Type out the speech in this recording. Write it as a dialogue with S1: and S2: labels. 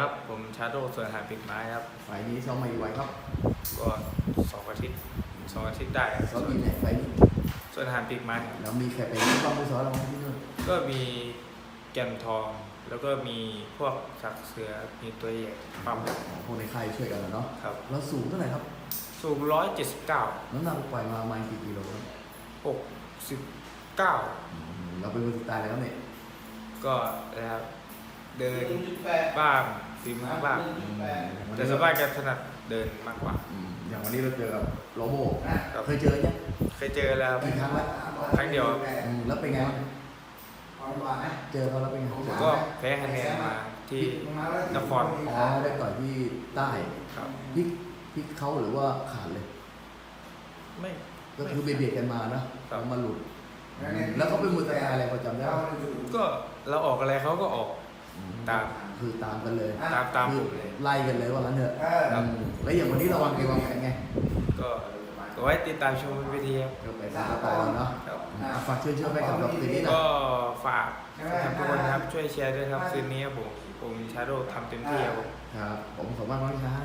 S1: ครับผมชาโดส่วนหาปิดไม้ครับ
S2: ไฟล์นี้ซ้อมมาอีกไว้ครับ
S1: ก็สองอาทิตย์สองอาทิตย์ได้ครับ
S2: ซ้อมยิงไหนไฟล์นี้
S1: ส่วนหาปิดไม้ครับ
S2: แล้วมีใครไปร่วมไปซ้อมเราไหมที่นู่น
S1: ก็มีแก่นทอง แล้วก็มีพวกสักเสือมีตัวใหญ่ปั๊ม
S2: อ๋อพวกในค่ายช่วยกันเหรอเนาะ
S1: ครับ
S2: แล้วสูงเท่าไหร่ครับ
S1: สูงร้อยเจ็ดสิบเก้า
S2: น้ำหนักปล่อยมาประมาณกี่กิโลครับ
S1: หกสิบเก้า
S2: อืมเราเป็นคนสุดท้ายแล้วเนี่ย
S1: ก็แล้ว เดินบ้างฝีมือบ้างแต่สวนมากจะถนัดเดินมากกว่า
S2: อืมอย่างวันนี้เราเจอกับโรโบ
S1: ครับ
S2: เคยเจอยัง
S1: เคยเจอแล้ว
S2: กี่ครั้งแล้ว
S1: ครั้งเดียว
S2: อืมแล้วเป็นไงบ้างเจอเขาแล้วเป็นไง
S1: ผมก็แพ้คะแนนมาที่นคร
S2: อ๋อได้ต่อยที่ใต้
S1: ครับ
S2: พลิกพลิกเขาหรือว่าขาดเลย
S1: ไม่
S2: ก็คือเบียดๆกันมานะ
S1: ครั
S2: แล้
S1: บ
S2: วมาหลุดแล้วเขาเป็นมือตายอะไรพอจำได้ไหม
S1: ก็เราออกอะไรเขาก็ออก ตาม
S2: คือตามกันเลย
S1: ตามตาม
S2: คื
S1: ผ
S2: อ
S1: มเลย
S2: ไล่กันเลยว่างั้นเถอะ
S1: ครับ
S2: อืมแล้วอย่างวันนี้เราวางเกมวางแผนไง
S1: ก็ก็ไว้ติดตามชมบนเวทีครับ
S2: ก็ไปตามต่อเนาะ
S1: ครับ
S2: อะฝากเชิญชวนไปกับเราคืนนี้หนะ
S1: ก็ฝากทำทุกคนนะครับช่วยแชร์ด้วยครับคืนนี้ครับผมผมชาโดทำเต็มที่ครับผม
S2: ครับ ผมสมบัติน้องชาย